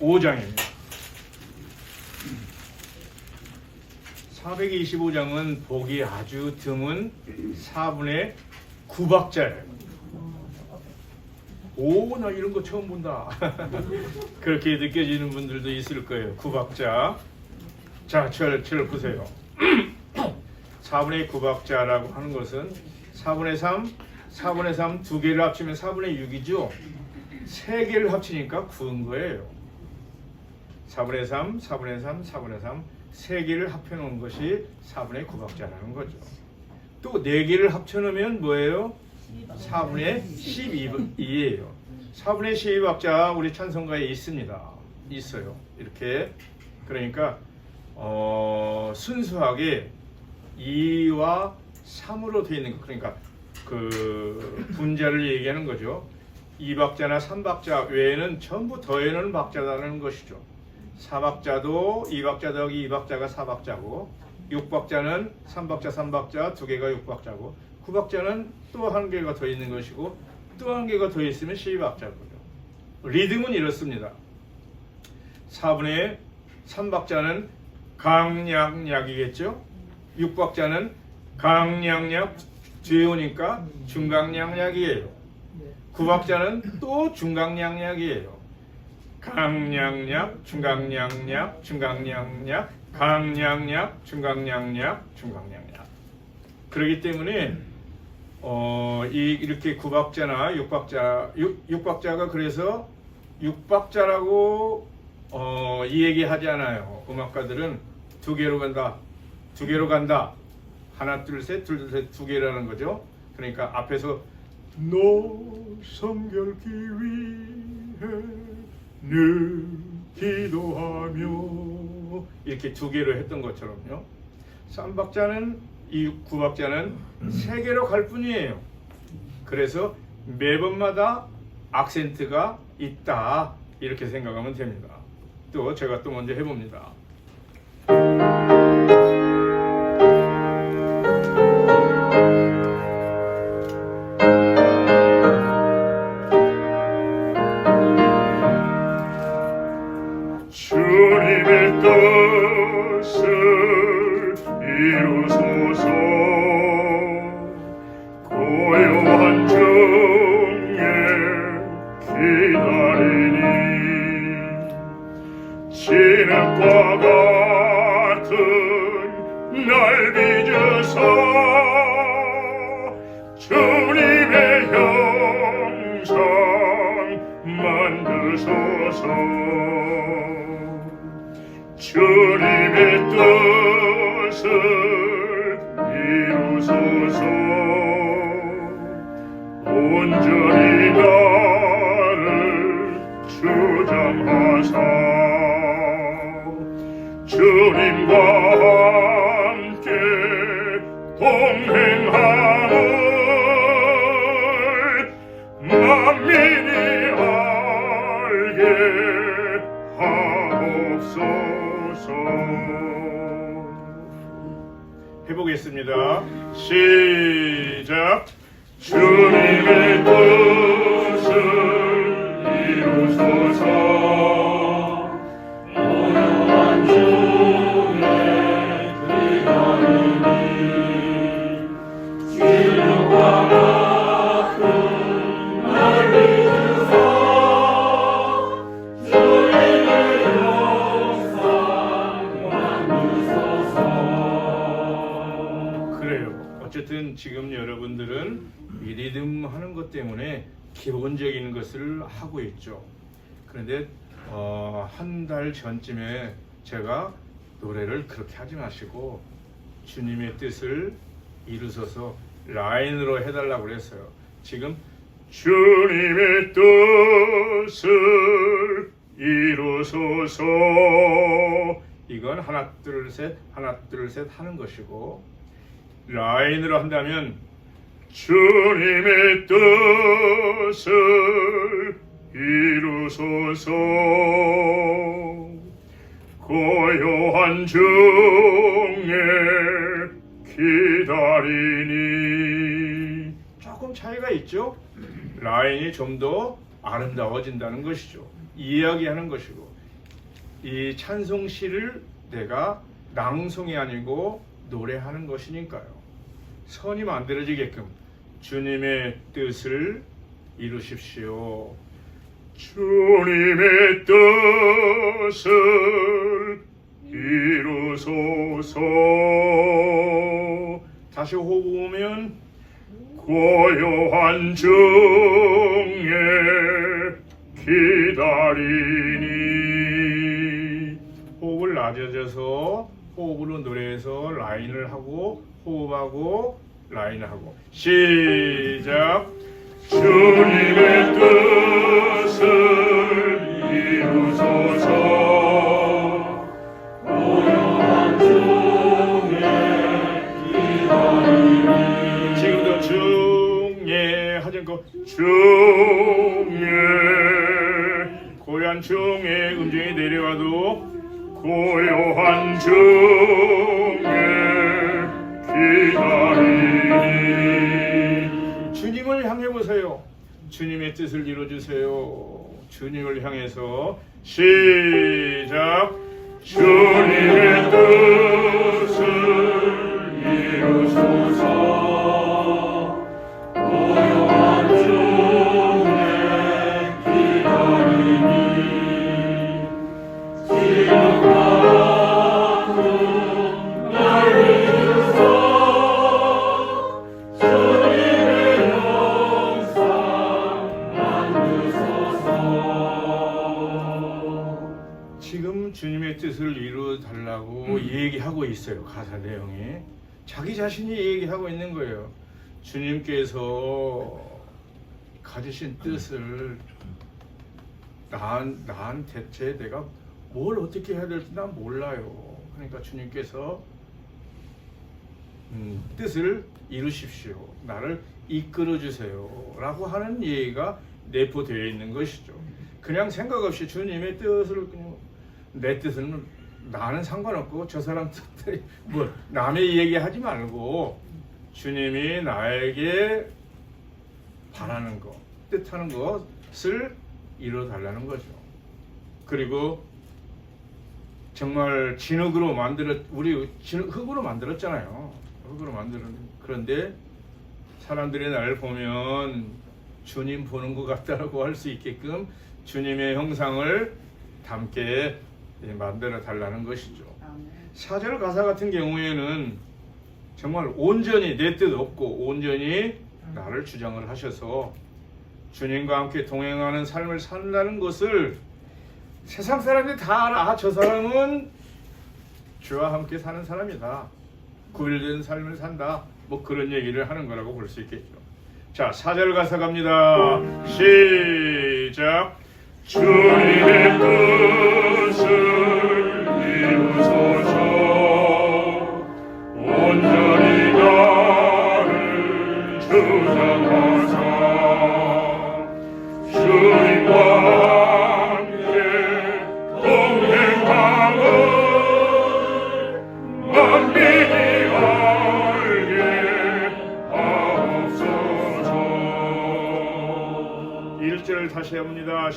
5장입니다. 425장은 보기 아주 드문 4분의 9박자예요. 오, 나 이런 거 처음 본다. 그렇게 느껴지는 분들도 있을 거예요. 9박자. 자, 저를, 보세요. 4분의 9박자라고 하는 것은 4분의 3, 4분의 3 두 개를 합치면 4분의 6이죠. 세 개를 합치니까 9인 거예요. 4분의 3, 4분의 3, 4분의 3, 세 개를 합해놓은 것이 4분의 9박자라는 거죠. 또 네 개를 합쳐놓으면 뭐예요? 4분의 12이에요. 4분의 12박자 우리 찬송가에 있습니다. 있어요. 이렇게 그러니까 어, 순수하게 2와 3으로 되어 있는 거 그러니까 그 분자를 얘기하는 거죠. 2박자나 3박자 외에는 전부 더해놓은 박자라는 것이죠. 4박자도 2박자 더하기 2박자가 4박자고 6박자는 3박자 3박자 두 개가 6박자고 9박자는 또 한 개가 더 있는 것이고 또 한 개가 더 있으면 12박자고요. 리듬은 이렇습니다. 4분의 3박자는 강약약이겠죠. 6박자는 강약약 오니까 중강약약이에요. 9박자는 또 중강약약이에요. 강약약, 중강약약, 중강약약, 강약약, 중강약약, 중강약약. 그렇기 때문에 어, 이 이렇게 9박자나 6박자, 6, 6박자가 그래서 6박자라고 어, 이 얘기 하지 않아요. 음악가들은 두 개로 간다. 두 개로 간다. 하나, 둘, 셋, 둘, 둘, 셋, 두 개라는 거죠. 그러니까 앞에서 너 성결기 위해 늘 기도하며 이렇게 두 개로 했던 것처럼요. 쌈박자는 이 구박자는 세 개로 갈 뿐이에요. 그래서 매번마다 악센트가 있다 이렇게 생각하면 됩니다. 또 제가 또 먼저 해봅니다. 만 해보겠습니다. 시작! 주님 어쨌든 지금 여러분들은 이 리듬 하는 것 때문에 기본적인 것을 하고 있죠 그런데 어, 한 달 전쯤에 제가 노래를 그렇게 하지 마시고 주님의 뜻을 이루소서 라인으로 해달라고 그랬어요. 지금 주님의 뜻을 이루소서 이건 하나 둘 셋 하나 둘 셋 하는 것이고 라인으로 한다면 주님의 뜻을 이루소서 고요한 중에 기다리니 조금 차이가 있죠? 라인이 좀 더 아름다워진다는 것이죠. 이야기하는 것이고 이 찬송시를 내가 낭송이 아니고 노래하는 것이니까요. 선이 만들어지게끔 주님의 뜻을 이루십시오. 주님의 뜻을 이루소서. 다시 호흡 오면 고요한 중에 기다리니 호흡을 낮아져서 호흡으로 노래해서 라인을 하고 호흡하고 라인을 하고. 시작! 주님의 뜻을 이루소서. 지금도 중에 하지 않고 중에. 고요한 중에 음정이 내려와도 고요한 중에 주님을 향해 보세요. 주님의 뜻을 이루어주세요. 주님을 향해서 시작. 주님의 뜻을 이루소서 주님의 뜻을 이루어 달라고 얘기하고 있어요. 가사 내용이 자기 자신이 얘기하고 있는 거예요. 주님께서 가지신 뜻을 난, 난 대체 내가 뭘 어떻게 해야 될지 난 몰라요. 그러니까 주님께서 음, 뜻을 이루십시오. 나를 이끌어 주세요. 라고 하는 얘기가 내포되어 있는 것이죠. 그냥 생각 없이 주님의 뜻을 그냥 내 뜻은 나는 상관없고 저 사람 뜻들이 뭐 남의 얘기하지 말고 주님이 나에게 바라는 것, 뜻하는 것을 이루어 달라는 거죠. 그리고 정말 진흙으로 만들었 우리 진흙 흙으로 만들었잖아요. 흙으로 만드는 그런데 사람들이 나를 보면 주님 보는 것 같다라고 할 수 있게끔 주님의 형상을 담게 만들어 달라는 것이죠. 사절 가사 같은 경우에는 정말 온전히 내 뜻 없고 온전히 나를 주장을 하셔서 주님과 함께 동행하는 삶을 산다는 것을 세상 사람들이 다 알아. 아, 저 사람은 주와 함께 사는 사람이다. 구별된 삶을 산다. 뭐 그런 얘기를 하는 거라고 볼 수 있겠죠. 자, 사절 가사 갑니다. 시작. 주님의 뜻 다